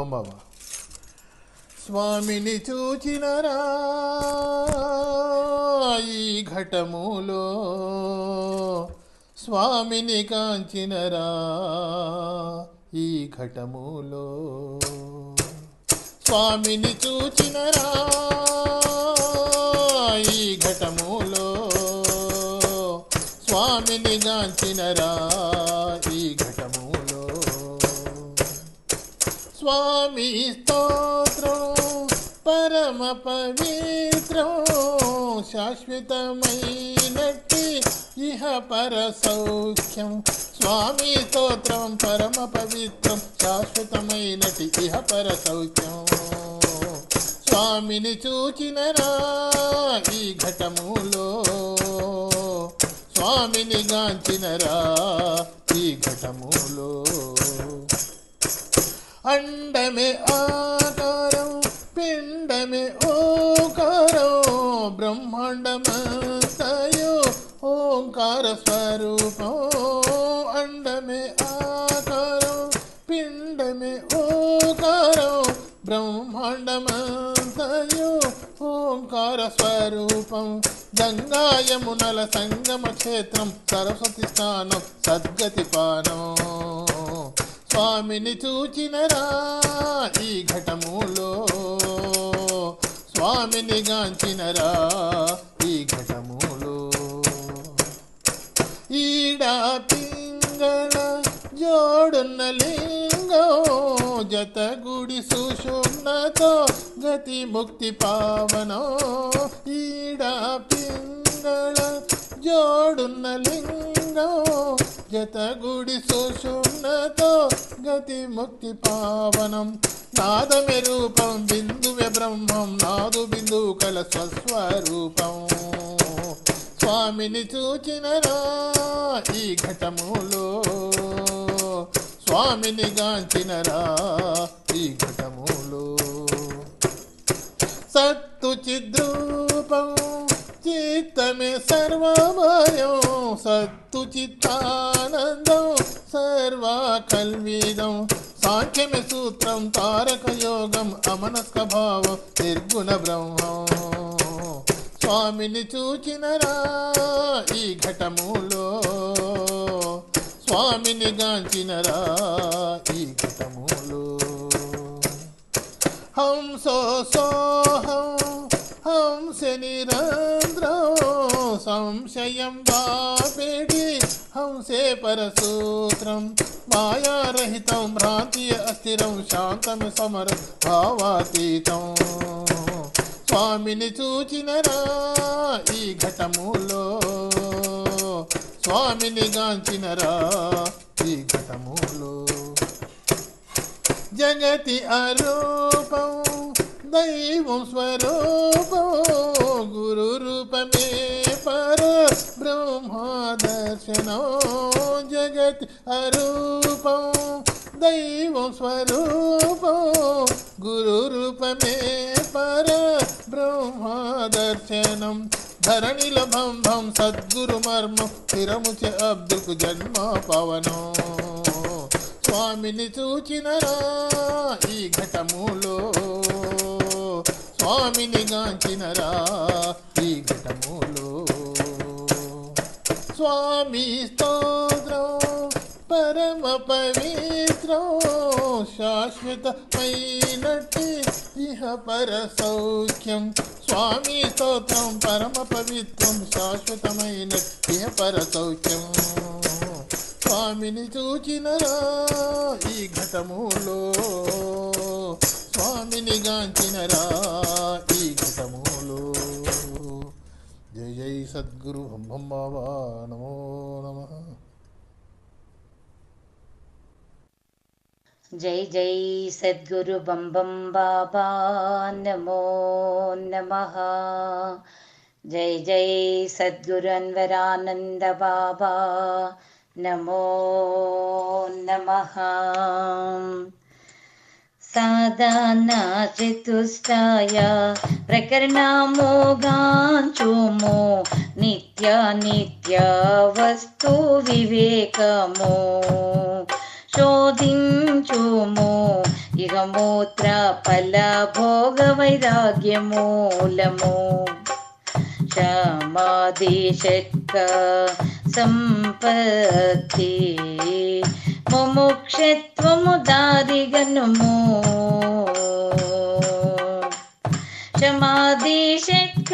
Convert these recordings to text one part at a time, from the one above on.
బాబా. స్వామిని చూచినరా ఈ ఘటములో? స్వామిని కాంచినరా ఈ ఘటములో? స్వామిని చూచినరా ఈ ఘటములో? స్వామిని కాంచినరా స్వామి స్తోత్రం పరమ పవిత్రం శాశ్వతమైనట్టి ఇహ పర సౌఖ్యం. స్వామి స్తోత్రం పరమ పవిత్రం శాశ్వతమైనటి ఇహ పర సౌఖ్యం. స్వామిని చూచినరా ఈ ఘటములో? స్వామిని గాంచినరా ఈ ఘటములో? అండమే ఆకారం పిండమే ఓకారం బ్రహ్మాండమంతయో ఓంకార స్వరూపం. అండమే ఆకారం పిండమే ఓకారం బ్రహ్మాండమంతయో ఓంకార స్వరూపం. గంగాయమునల సంగమ క్షేత్రం సరస్వతి స్థానం సద్గతి పానం స్వామిని చూచినరా ఈ ఘటములో? స్వామిని గాంచినరా ఈ ఘటములో? ఈడ పింగళ జోడున్న లింగో జత గుడి సుషుమ్నతో గతి ముక్తి పావనో? ఈడ పింగళ జోడున్న లింగో జత గుడి గతి ముక్తి పావనం. నాదమే రూపం బిందువే బ్రహ్మం నాదు బిందువు కల స్వస్వరూపం. స్వామిని చూచినరా ఈ ఘటములో? స్వామిని గాంచినరా ఈ ఘటములో? సత్తు చిద్రూపం చిత్తమే సర్వమయం సత్తు చిత్తానందం సర్వా కల్విదం. సాంఖ్యమే సూత్రం తారక యోగం అమనస్క భావం నిర్గుణ బ్రహ్మం. స్వామిని చూచినరా ఈ ఘటములో? స్వామిని గాంచినరా ఈ ఘటములో? హంసో సోహం హంస నిరంద్రం సంశయం బాపేడి హంసే పరసూత్రం మాయారహితం భ్రాంతి అస్థిరం శాంతం సమర భావాతీతం స్వామిని చూచినరా ఈ ఘటములో స్వామిని గాంచినరా ఈ ఘటములో జగతి అరూపం దైవం స్వరూపం గురు రూపమే పర బ్రహ్మదర్శనం జగత్ అరూపం దైవం స్వరూపం గురు రూపమే పర బ్రహ్మదర్శనం ధరణిల భం సద్గురు మర్మం స్థిరముచ అబ్దుకు జన్మ పవనం స్వామిని చూచినరా ఈ ఘటములో స్వామిని గాంచినరా ఈ ఘటములో స్వామి స్తోత్రం పరమ పవిత్రం శాశ్వతమైనట్టి ఇహ పర సౌఖ్యం. స్వామి స్తోత్రం పరమ పవిత్రం శాశ్వతమైన ఇహ పర సౌఖ్యం. స్వామిని చూచినరా ఈ ఘటములో? స్వామిని గాంచినరా ఈ ఘటములో? जय सद्गुरु ब्रह्म बाबा नमो नमः। जय जय सद्गुरु बम्बं बाबा नमो नमः। जय जय सद्गुरु अन्वरानन्दबाबा नमो नमः। నమ సాధారణ చతుష్టాయ ప్రకరణమోగాంచుము నిత్య నిత్య వస్తు వివేకము. శోధించుము ఇక మూత్ర ఫల భోగ వైరాగ్యమూలము. క్షమాది సంపత్తి ముముక్షత్వము దారిగనుము క్షమాది సంపతి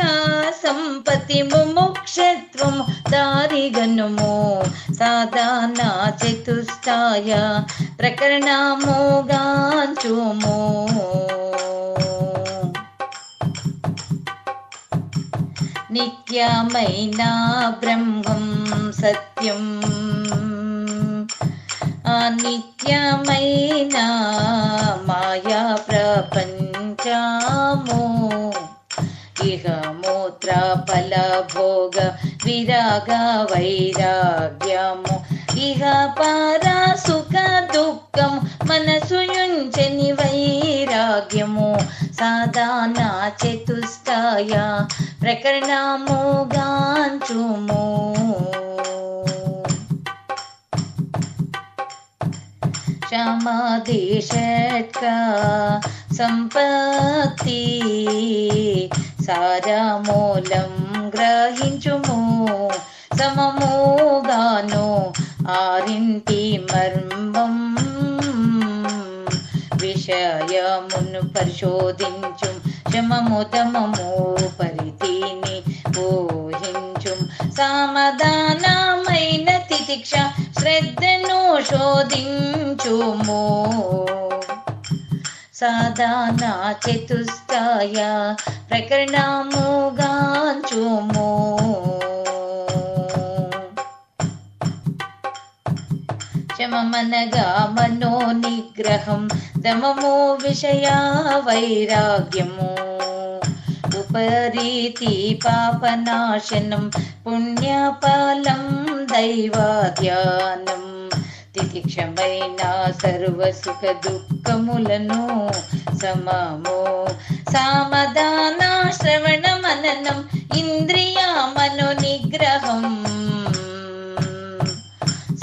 సంపత్తి ముముక్షత్వము దారిగనుము. సాధారణ చతుష్టాయ ప్రకరణముగాంచుము నిత్యమైన బ్రహ్మం సత్యం నిత్యమైన మాయా ప్రపంచము ఇహ మూత్ర ఫల భోగ విరాగ వైరాగ్యము ఇహ పరా సుఖ దుఃఖం మనసుయుంచని వైరాగ్యము సాధానా చతుష్టాయ ప్రకరణముగాంచుము క్షమాదేశక సంపత్తి సారమూలం గ్రహించుము సమముగాను ఆరింటి మర్మం విషయమును పరిశోధించు శమముదమము పరితిని ఊహించు సమాధానమైన తితిక్ష శ్రద్ధను శోధించుము. సాధానా చతుష్టాయ ప్రకరణముగాంచుము. శమమనగా మనో నిగ్రహం దమము విషయా వైరాగ్యము. ఉపరీతి పాపనాశనం పుణ్యఫలం దైవాధ్యానం తితిక్షమైన సర్వసుఖ దుఃఖములను సమము సామదాన శ్రవణ మననం ఇంద్రియ మనో నిగ్రహం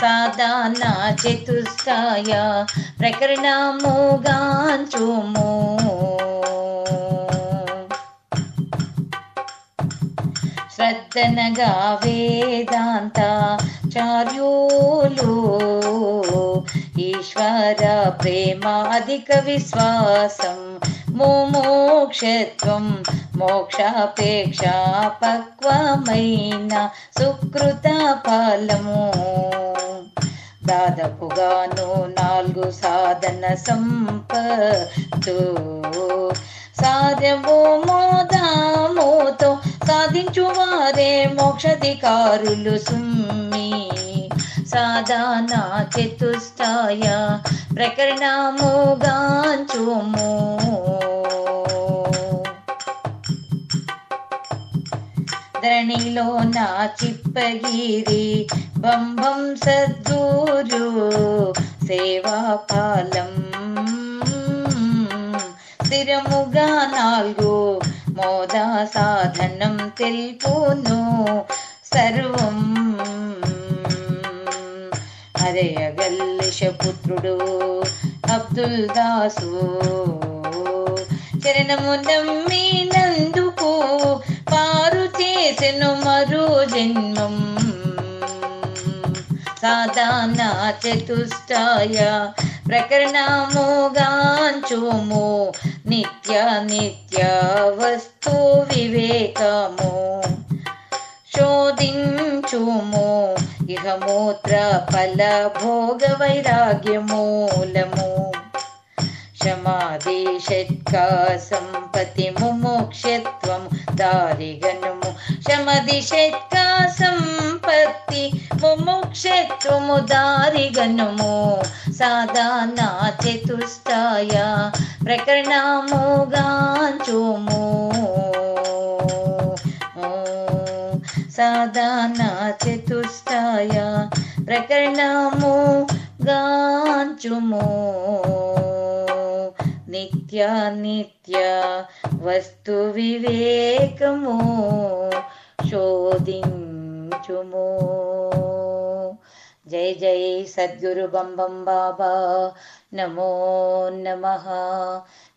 సాధారణ చతుష్టాయ ప్రకరణముగాంచుము తనగా వేదాంత చార్యోలు. ఈశ్వర ప్రేమ అధిక విశ్వాసం మోక్షత్వం మోక్షాపేక్ష పక్వమైన సుకృత ఫలము. దాదాపుగాను నాలుగు సాధన సంపత్తు. సాధ్యము మోదాముతో సాధించు వారే మోక్షధికారులు సుమ్మి. సాధానా చతుష్టాయ ప్రకరణముగాంచుము. ధరణిలో నా చిప్పగిరి బంభం సద్గురు సేవా పాలం. స్థిరముగా నాలుగు మోదా సాధనం తెలుపును సర్వం హరయగల్లిషపుత్రుడు అబ్దుల్ దాసు చరణము నమ్మినందుకు పారు చేసెను మరో జన్మం సాధారణ చతుష్టాయ ప్రకరణముగాంచుము. నిత్య నిత్య వస్తు వివేకము. శోధించుము. ఇహ మూత్ర ఫల భోగ వైరాగ్యమూలము. శమాది షట్క సంపతి ముముక్షత్వం దారిగను శమది షట్క సంపత్తి ముముక్షత్వము దారిగనుము సాధారణ చతుష్టాయ ప్రకరణముగాంచుము సాధారణ చతుష్టాయ ప్రకరణము గాంచుము నిత్య నిత్య వస్తు వివేకము శోధించుము జై జై సద్గురు బం బం బాబా నమో నమ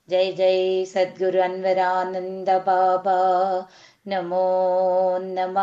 జై జై సద్గురు అన్వరానంద బాబా నమో నమ